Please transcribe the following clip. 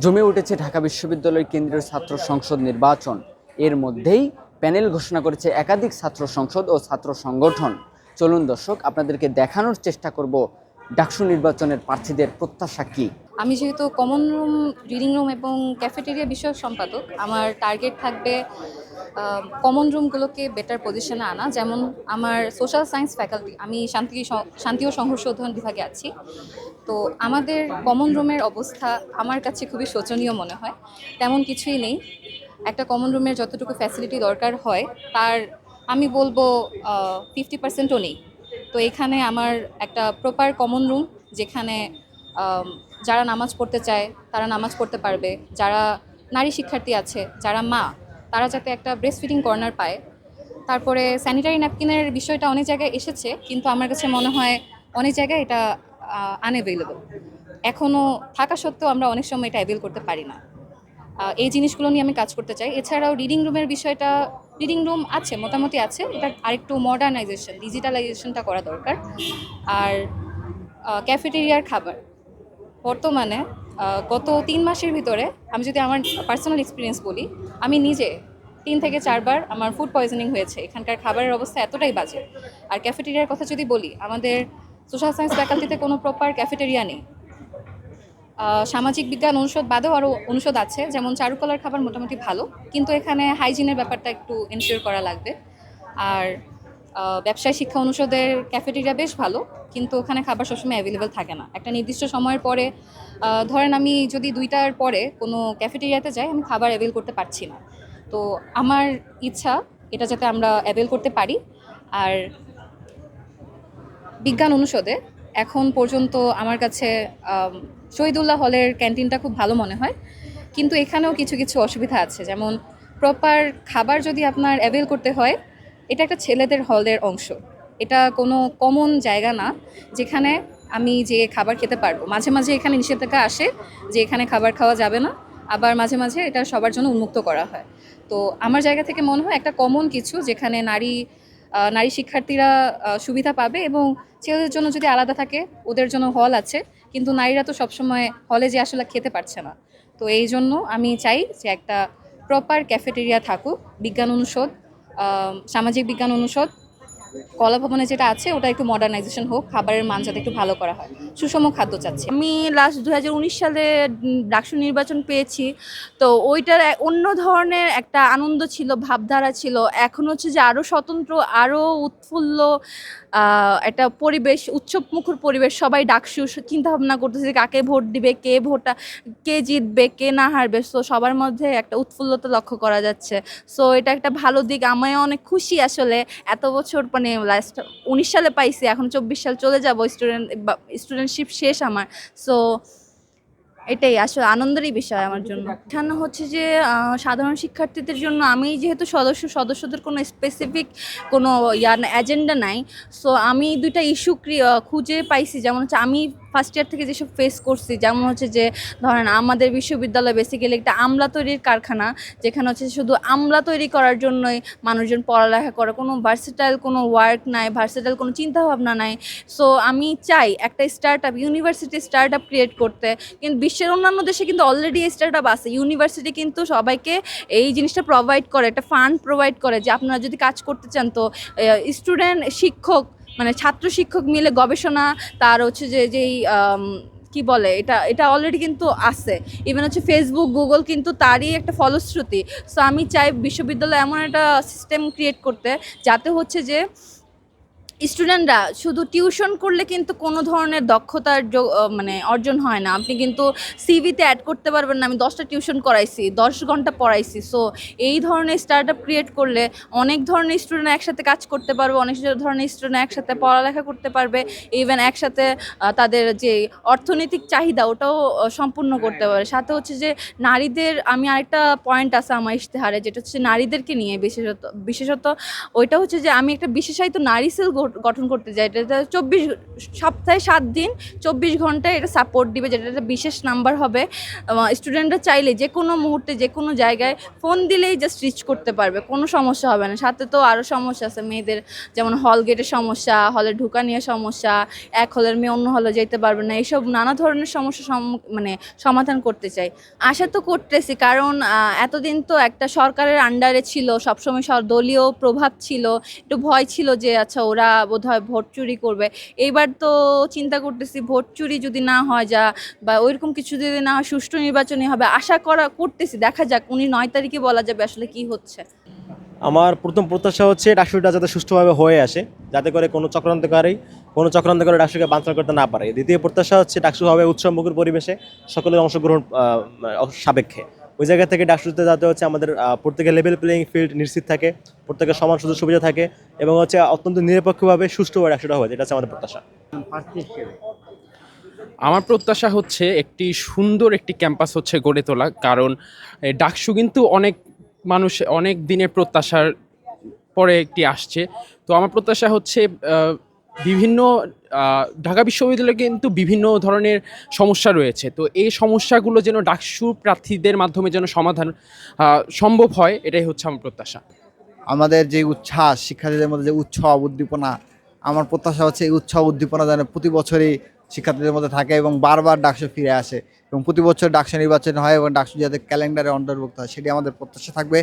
জমে উঠেছে ঢাকা বিশ্ববিদ্যালয় কেন্দ্রীয় ছাত্র সংসদ নির্বাচন। এর মধ্যেই প্যানেল ঘোষণা করেছে একাধিক ছাত্র সংসদ ও ছাত্র সংগঠন। চলুন দর্শক, আপনাদেরকে দেখানোর চেষ্টা করব ডাকসু নির্বাচনের প্রার্থীদের প্রত্যাশা কী? আমি যেহেতু কমন রুম রিডিং রুম এবং ক্যাফেটেরিয়া বিষয়ক সম্পাদক, আমার টার্গেট থাকবে কমন রুমগুলোকে বেটার পজিশনে আনা। যেমন আমার সোশ্যাল সায়েন্স ফ্যাকাল্টি আমি শান্তি শান্তি ও সংঘর্ষ অধ্যয়ন বিভাগে আছি। তো আমাদের কমন রুমের অবস্থা আমার কাছে খুবই শোচনীয় মনে হয়। তেমন কিছুই নেই। একটা কমন রুমের যতটুকু ফ্যাসিলিটি দরকার হয়, তার আমি বলব ফিফটি পার্সেন্টও নেই। তো এখানে আমার একটা প্রপার কমন রুম যেখানে যারা নামাজ পড়তে চায়, তারা নামাজ পড়তে পারবে। যারা নারী শিক্ষার্থী আছে, যারা মা তারা যাতে একটা ব্রেস্ট ফিডিং কর্নার পায়। তারপরে স্যানিটারি ন্যাপকিনের বিষয়টা অনেক জায়গায় এসেছে, কিন্তু আমার কাছে মনে হয় অনেক জায়গায় এটা আনঅ্যাভেলেবল এখনও থাকা সত্ত্বেও আমরা অনেক সময় এটা অ্যাভেল করতে পারি না। এই জিনিসগুলো নিয়ে আমি কাজ করতে চাই। এছাড়াও রিডিং রুমের বিষয়টা রিডিং রুম আছে, মোটামুটি আছে। এটা আরেকটু মডার্নাইজেশন ডিজিটালাইজেশনটা করা দরকার। আর ক্যাফেটেরিয়ার খাবার। বর্তমানে গত তিন মাসের ভিতরে আমি যদি আমার পার্সোনাল এক্সপিরিয়েন্স বলি, আমি নিজে তিন থেকে চারবার আমার ফুড পয়জনিং হয়েছে। এখানকার খাবারের অবস্থা এতটাই বাজে। আর ক্যাফেটেরিয়ার কথা যদি বলি, আমাদের সোশ্যাল সায়েন্স ফ্যাকাল্টিতে কোনো প্রপার ক্যাফেটেরিয়া নেই। সামাজিক বিজ্ঞান অনুষদ বাদেও আরও অনুষদ আছে, যেমন চারুকলার খাবার মোটামুটি ভালো, কিন্তু এখানে হাইজিনের ব্যাপারটা একটু এনশিওর করা লাগবে। আর ব্যবসায় শিক্ষা অনুষদের ক্যাফেটেরিয়া বেশ ভালো, কিন্তু ওখানে খাবার সবসময় অ্যাভেলেবেল থাকে না। একটা নির্দিষ্ট সময়ের পরে ধরেন আমি যদি দুইটার পরে কোনো ক্যাফেটেরিয়াতে যাই, আমি খাবার অ্যাভেল করতে পারছি না। তো আমার ইচ্ছা এটা যাতে আমরা অ্যাভেল করতে পারি। আর বিজ্ঞান অনুষদে এখন পর্যন্ত আমার কাছে শহীদুল্লাহ হলের ক্যান্টিনটা খুব ভালো মনে হয়। কিন্তু এখানেও কিছু কিছু অসুবিধা আছে। যেমন প্রপার খাবার যদি আপনার অ্যাভেল করতে হয় এটা একটা ছেলেদের হলের অংশ। এটা কোনো কমন জায়গা না, যেখানে আমি যে খাবার খেতে পারব। মাঝে মাঝে এখানে নিষেধাজ্ঞা আসে যে এখানে খাবার খাওয়া যাবে না, আবার মাঝে মাঝে এটা সবার জন্য উন্মুক্ত করা হয়। তো আমার জায়গা থেকে মনে হয় একটা কমন কিছু যেখানে নারী নারী শিক্ষার্থীরা সুবিধা পাবে এবং ছেলেদের জন্য যদি আলাদা থাকে, ওদের জন্য হল আছে, কিন্তু নারীরা তো সবসময় হলে যে আসলে খেতে পারছে না। তো এই জন্য আমি চাই যে একটা প্রপার ক্যাফেটেরিয়া থাকুক, বিজ্ঞান অনুষদ সামাজিক বিজ্ঞান অনুষদ কলা ভবনে যেটা আছে, ওটা একটু মডার্নাইজেশন হোক, খাবারের মান যাতে একটু ভালো করা হয়। সুষম খাদ্য চাচ্ছি। আমি লাস্ট দু হাজার উনিশ সালে ডাকসু নির্বাচন পেয়েছি, তো ওইটার অন্য ধরনের একটা আনন্দ ছিল, ভাবধারা ছিল। এখন হচ্ছে যে আরও স্বতন্ত্র আরও উৎফুল্ল একটা পরিবেশ উৎসব মুখর পরিবেশ, সবাই ডাকসু চিন্তা ভাবনা করতেছে কাকে ভোট দিবে, কে ভোটটা কে জিতবে, কে না হারবে। সো সবার মধ্যে একটা উৎফুল্লতা লক্ষ্য করা যাচ্ছে। সো এটা একটা ভালো দিক আমি অনেক খুশি আসলে। এত বছর মানে লাস্ট উনিশ সালে পাইছি, এখন চব্বিশ সাল চলে যাব স্টুডেন্ট স্টুডেন্টশিপ শেষ আমার। সো এটাই আসলে আনন্দেরই বিষয় আমার জন্য। এখানে হচ্ছে যে সাধারণ শিক্ষার্থীদের জন্য আমি যেহেতু সদস্য, সদস্যদের কোনো স্পেসিফিক কোনো ইয়ার অ্যাজেন্ডা নাই। সো আমি দুইটা ইস্যু খুঁজে পাইছি, যেমন হচ্ছে আমি ফার্স্ট ইয়ার থেকে যেসব ফেস করছি, যেমন হচ্ছে যে, ধরেন আমাদের বিশ্ববিদ্যালয় বেসিক্যালি একটা আমলা তৈরির কারখানা, যেখানে হচ্ছে শুধু আমলা তৈরি করার জন্যই মানুষজন পড়ালেখা করে। কোনো ভার্সিটাইল কোনো ওয়ার্ক নাই ভার্সেটাইল কোনো চিন্তাভাবনা নাই। সো আমি চাই একটা start up university start up create করতে। কিন্তু বিশ্বের অন্যান্য দেশে কিন্তু অলরেডি স্টার্ট আপ আছে। ইউনিভার্সিটি কিন্তু সবাইকে এই জিনিসটা প্রোভাইড করে, একটা ফান্ড প্রোভাইড করে যে, আপনারা যদি কাজ করতে চান তো স্টুডেন্ট শিক্ষক মানে ছাত্র শিক্ষক মিলে গবেষণা, তার হচ্ছে যে, যেই কি বলে, এটা এটা অলরেডি কিন্তু আছে। ইভেন হচ্ছে ফেসবুক গুগল কিন্তু তারই একটা ফলশ্রুতি। সো আমি চাই বিশ্ববিদ্যালয় এমন একটা সিস্টেম ক্রিয়েট করতে, যাতে হচ্ছে যে স্টুডেন্টরা শুধু টিউশন করলে কিন্তু কোনো ধরনের দক্ষতার মানে অর্জন হয় না। আপনি কিন্তু সিভিতে অ্যাড করতে পারবেন না। আমি দশটা টিউশন করাইছি, দশ ঘণ্টা পড়াইছি। সো এই ধরনের স্টার্ট আপ ক্রিয়েট করলে অনেক ধরনের স্টুডেন্ট একসাথে কাজ করতে পারবে, অনেক ধরনের স্টুডেন্ট একসাথে পড়ালেখা করতে পারবে। ইভেন একসাথে তাদের যে অর্থনৈতিক চাহিদা, ওটাও সম্পূর্ণ করতে পারে সাথে হচ্ছে যে নারীদের, আমি আরেকটা পয়েন্ট আছে আমার ইশতেহারে, যেটা হচ্ছে নারীদেরকে নিয়ে বিশেষত বিশেষত ওইটা হচ্ছে যে আমি একটা বিশেষায়িত নারী সেল গঠ- গঠন করতে যায়। এটা চব্বিশ সপ্তাহে সাত দিন, চব্বিশ ঘন্টায় এটা সাপোর্ট দিবে, যেটা একটা বিশেষ নাম্বার হবে। স্টুডেন্টরা চাইলে যে কোনো মুহূর্তে, যে কোনো জায়গায় ফোন দিলেই জাস্ট রিচ করতে পারবে, কোনো সমস্যা হবে না। সাথে তো আরও সমস্যা আছে, মেয়েদের যেমন হল গেটের সমস্যা হলে ঢুকা নিয়ে সমস্যা, এক হলের মেয়ে অন্য হলে যেতে পারবে না, এইসব নানা ধরনের সমস্যা মানে সমাধান করতে চাই। আশা তো করতেছি, কারণ এতদিন তো একটা সরকারের আন্ডারে ছিল, সবসময় সব দলীয় প্রভাব ছিল, একটু ভয় ছিল যে আচ্ছা ওরা বোধহয় ভোট চুরি করবে। এইবার তো চিন্তা করতেছি ভোট চুরি যদি না হয় যা বা ওইরকম কিছু যদি না হয় সুষ্ঠু নির্বাচনই হবে। আশা করা, করতেছি। দেখা যাক, উনি নয় তারিখে বলা যাবে আসলে কি হচ্ছে। আমার প্রথম প্রত্যাশা হচ্ছে ডাকসুটা যাতে সুষ্ঠুভাবে হয়ে আসে, যাতে করে কোনো চক্রান্তকারী কোনো চক্রান্তকারী ডাকসুকে বাঞ্ছাল করতে না পারে। দ্বিতীয় প্রত্যাশা হচ্ছে ডাকসু হবে উৎসবমুখর পরিবেশে সকলের অংশগ্রহণ সাপেক্ষে। ওই জায়গা থেকে ডাকসুতে যাতে হচ্ছে আমাদের প্রত্যেকের লেভেল প্লেয়িং ফিল্ড নিশ্চিত থাকে, প্রত্যেকের সমান সুযোগ সুবিধা থাকে এবং হচ্ছে অত্যন্ত নিরপেক্ষভাবে সুষ্ঠুভাবে ডাকসুটা হয় এটা হচ্ছে আমাদের প্রত্যাশা। আমার প্রত্যাশা হচ্ছে একটি সুন্দর একটি ক্যাম্পাস হচ্ছে গড়ে তোলা, কারণ ডাকসু কিন্তু অনেক মানুষ, অনেক দিনের প্রত্যাশার পরে একটি আসছে। তো আমার প্রত্যাশা হচ্ছে বিভিন্ন ঢাকা বিশ্ববিদ্যালয়ে কিন্তু বিভিন্ন ধরনের সমস্যা রয়েছে। তো এই সমস্যাগুলো যেন ডাকসু প্রার্থীদের মাধ্যমে যেন সমাধান সম্ভব হয়, এটাই হচ্ছে আমার প্রত্যাশা। আমাদের যে উচ্ছ্বাস, শিক্ষার্থীদের মধ্যে যে উৎসব উদ্দীপনা, আমার প্রত্যাশা হচ্ছে এই উৎসব উদ্দীপনা যেন প্রতি বছরই শিক্ষার্থীদের মধ্যে থাকে এবং বারবার ডাকসু ফিরে আসে এবং প্রতি বছর ডাকসু নির্বাচন হয় এবং ডাকসু যাতে ক্যালেন্ডারে অন্তর্ভুক্ত হয়, সেটি আমাদের প্রত্যাশা থাকবে।